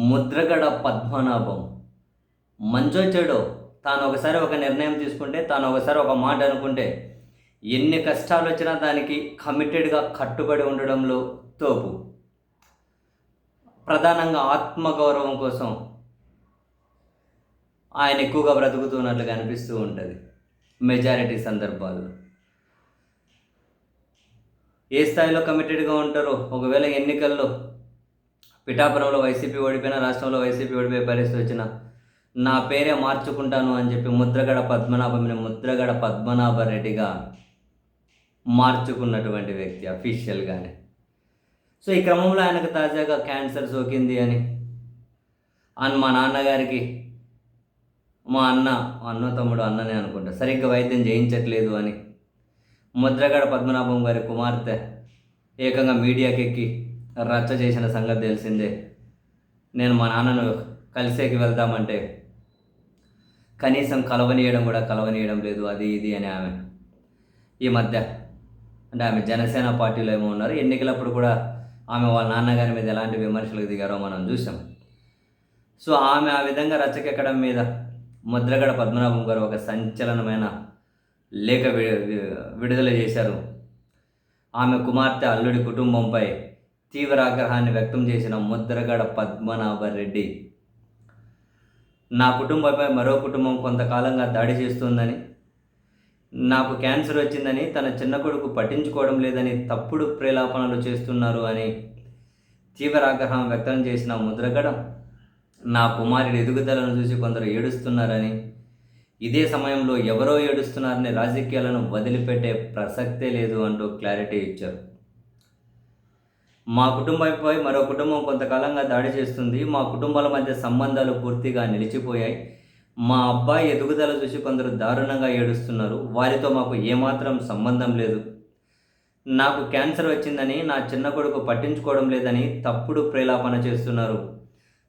ముద్రగడ పద్మనాభం. మంచో చెడో తాను ఒకసారి ఒక నిర్ణయం తీసుకుంటే తాను ఒకసారి ఒక మాట అనుకుంటే ఎన్ని కష్టాలు వచ్చినా దానికి కమిటెడ్గా కట్టుబడి ఉండడంలో తోపు. ప్రధానంగా ఆత్మగౌరవం కోసం ఆయన ఎక్కువగా బ్రతుకుతున్నట్లుగా అనిపిస్తూ ఉంటుంది. మెజారిటీ సందర్భాల్లో. ఏ స్థాయిలో కమిటెడ్గా ఉంటారో ఒకవేళ ఎన్నికల్లో పిఠాపురంలో వైసీపీ ఓడిపోయిన రాష్ట్రంలో వైసీపీ ఓడిపోయే పరిస్థితి వచ్చిన నా పేరే మార్చుకుంటాను అని చెప్పి ముద్రగడ పద్మనాభంని ముద్రగడ పద్మనాభ రెడ్డిగా మార్చుకున్నటువంటి వ్యక్తి అఫీషియల్గానే. సో ఈ క్రమంలో ఆయనకు తాజాగా క్యాన్సర్ సోకింది అని అని మా నాన్నగారికి మా అన్న మా అన్న తమ్ముడు అన్ననే అనుకుంటా సరిగ్గా వైద్యం చేయించట్లేదు అని ముద్రగడ పద్మనాభం గారి కుమార్తె ఏకంగా మీడియాకి ఎక్కి రచ్చ చేసిన సంగతి తెలిసిందే. నేను మా నాన్నను కలిసేకి వెళ్తామంటే కనీసం కలవనీయడం కూడా కలవనీయడం లేదు అది ఇది అని ఆమె. ఈ మధ్య అంటే ఆమె జనసేన పార్టీలో ఏమో ఉన్నారు. ఎన్నికలప్పుడు కూడా ఆమె వాళ్ళ నాన్నగారి మీద ఎలాంటి విమర్శలకు దిగారో మనం చూసాం సో ఆమె ఆ విధంగా రచ్చకెక్కడం మీద ముద్రగడ పద్మనాభం గారు ఒక సంచలనమైన లేఖ వి- విడుదల చేశారు. ఆమె కుమార్తె అల్లుడి కుటుంబంపై తీవ్ర ఆగ్రహాన్ని వ్యక్తం చేసిన ముద్రగడ పద్మనాభ రెడ్డి నా కుటుంబంపై మరో కుటుంబం కొంతకాలంగా దాడి చేస్తుందని నాకు క్యాన్సర్ వచ్చిందని తన చిన్న కొడుకు పట్టించుకోవడం లేదని తప్పుడు ప్రేలాపనలు చేస్తున్నారు అని తీవ్ర ఆగ్రహం వ్యక్తం చేసిన ముద్రగడ నా కుమారుడి ఎదుగుదలను చూసి కొందరు ఏడుస్తున్నారని ఇదే సమయంలో ఎవరో ఏడుస్తున్నారని రాజకీయాలను వదిలిపెట్టే ప్రసక్తే లేదు అంటూ క్లారిటీ ఇచ్చారు. మా కుటుంబంపై మరో కుటుంబం కొంతకాలంగా దాడి చేస్తుంది. మా కుటుంబాల మధ్య సంబంధాలు పూర్తిగా నిలిచిపోయాయి. మా అబ్బాయి ఎదుగుదల చూసి కొందరు దారుణంగా ఏడుస్తున్నారు. వారితో మాకు ఏమాత్రం సంబంధం లేదు. నాకు క్యాన్సర్ వచ్చిందని నా చిన్న కొడుకు పట్టించుకోవడం లేదని తప్పుడు ప్రేలాపన చేస్తున్నారు.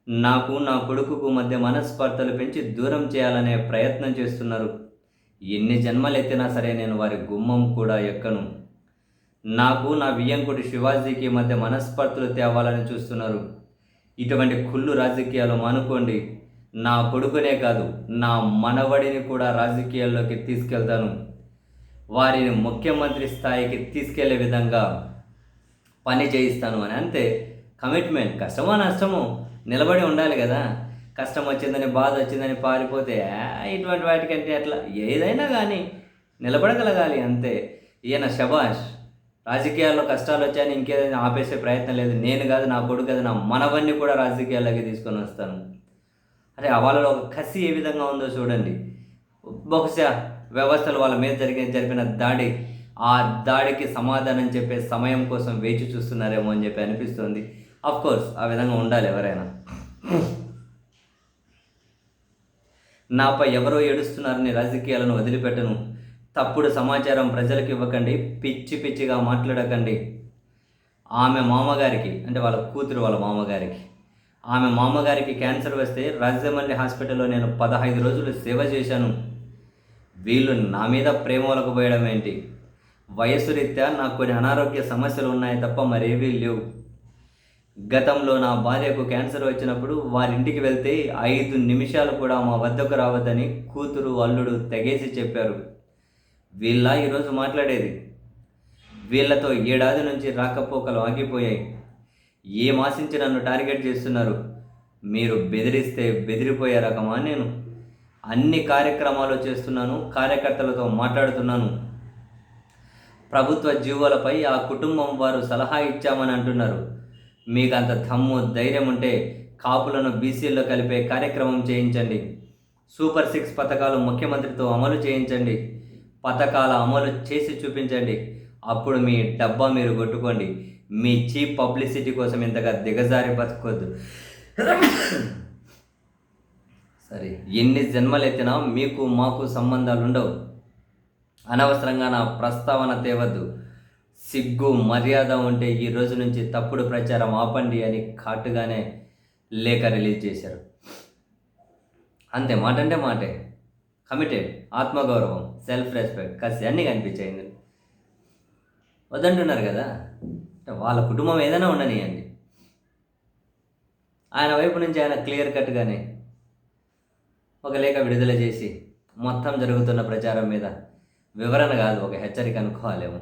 నాకు నా కొడుకుకు మధ్య మనస్పర్ధలు పెంచి దూరం చేయాలనే ప్రయత్నం చేస్తున్నారు. ఎన్ని జన్మలు ఎత్తినా సరే నేను వారి గుమ్మం కూడా ఎక్కను. నాకు నా వియ్యంకుడి శివాజీకి మధ్య మనస్పర్ధలు తేవాలని చూస్తున్నారు. ఇటువంటి కుళ్ళు రాజకీయాలు మానుకోండి. నా కొడుకునే కాదు నా మనవడిని కూడా రాజకీయాల్లోకి తీసుకెళ్తాను. వారిని ముఖ్యమంత్రి స్థాయికి తీసుకెళ్ళే విధంగా పని చేయిస్తాను అని అంతే. కమిట్మెంట్ కష్టమో నష్టమో నిలబడి ఉండాలి కదా. కష్టం వచ్చిందని బాధ వచ్చిందని పారిపోతే ఇటువంటి వాటికంటే అట్లా ఏదైనా కానీ నిలబడగలగాలి అంతే. ఈయన శబాష్ రాజకీయాల్లో కష్టాలు వచ్చాయని ఇంకేదైనా ఆపేసే ప్రయత్నం లేదు. నేను కాదు నా కొడుకు కాదు నా మనవన్ని కూడా రాజకీయాల్లోకి తీసుకొని వస్తాను. అరే వాళ్ళలో ఒక కసి ఏ విధంగా ఉందో చూడండి. బహుశా వ్యవస్థలు వాళ్ళ మీద జరిగిన జరిపిన దాడి ఆ దాడికి సమాధానం చెప్పే సమయం కోసం వేచి చూస్తున్నారేమో అని చెప్పి అనిపిస్తుంది. అఫ్ కోర్స్ ఆ విధంగా ఉండాలి ఎవరైనా. నాపై ఎవరో ఏడుస్తున్నారని రాజకీయాలను వదిలిపెట్టను. తప్పుడు సమాచారం ప్రజలకు ఇవ్వకండి పిచ్చి పిచ్చిగా మాట్లాడకండి. ఆమె మామగారికి అంటే వాళ్ళ కూతురు వాళ్ళ మామగారికి. ఆమె మామగారికి క్యాన్సర్ వస్తే రాజమండ్రి హాస్పిటల్లో నేను పదహైదు రోజులు సేవ చేశాను. వీళ్ళు నా మీద ప్రేమలకు పోయడం ఏంటి? వయస్సు రీత్యా నాకు కొన్ని అనారోగ్య సమస్యలు ఉన్నాయి తప్ప మరేవీ లేవు. గతంలో నా భార్యకు క్యాన్సర్ వచ్చినప్పుడు వారింటికి వెళ్తే ఐదు నిమిషాలు కూడా మా వద్దకు రావద్దని కూతురు అల్లుడు తెగేసి చెప్పారు. వీళ్ళ ఈరోజు మాట్లాడేది. వీళ్ళతో ఏడాది నుంచి రాకపోకలు ఆగిపోయాయి. ఏం ఆశించి నన్ను టార్గెట్ చేస్తున్నారు? మీరు బెదిరిస్తే బెదిరిపోయే రకమా నేను? అన్ని కార్యక్రమాలు చేస్తున్నాను కార్యకర్తలతో మాట్లాడుతున్నాను. ప్రభుత్వ జీవోలపై ఆ కుటుంబం వారు సలహా ఇచ్చామని అంటున్నారు. మీకు అంత దమ్ము ధైర్యం ఉంటే కాపులను బీసీల్లో కలిపే కార్యక్రమం చేయించండి. సూపర్ సిక్స్ పథకాలు ముఖ్యమంత్రితో అమలు చేయించండి. పథకాల అమలు చేసి చూపించండి. అప్పుడు మీ డబ్బా మీరు కొట్టుకోండి. మీ చీప్ పబ్లిసిటీ కోసం ఇంతగా దిగజారి బతకొద్దు. సరే ఎన్ని జన్మలెత్తినా మీకు మాకు సంబంధాలు ఉండవు. అనవసరంగా నా ప్రస్తావన తేవద్దు. సిగ్గు మర్యాద ఉంటే ఈ రోజు నుంచి తప్పుడు ప్రచారం ఆపండి అని ఖాటుగానే లేఖ రిలీజ్ చేశారు. అంతే మాట అంటే మాటే. కమిటెడ్ ఆత్మగౌరవం. Self respect. కసి అన్నీ కనిపించాయి. వద్దంటున్నారు కదా. వాళ్ళ కుటుంబం ఏదైనా ఉండనియండి. ఆయన వైపు నుంచి ఆయన క్లియర్ కట్గానే ఒక లేఖ విడుదల చేసి మొత్తం జరుగుతున్న ప్రచారం మీద వివరణ కాదు ఒక హెచ్చరిక అనుకోవాలేమో.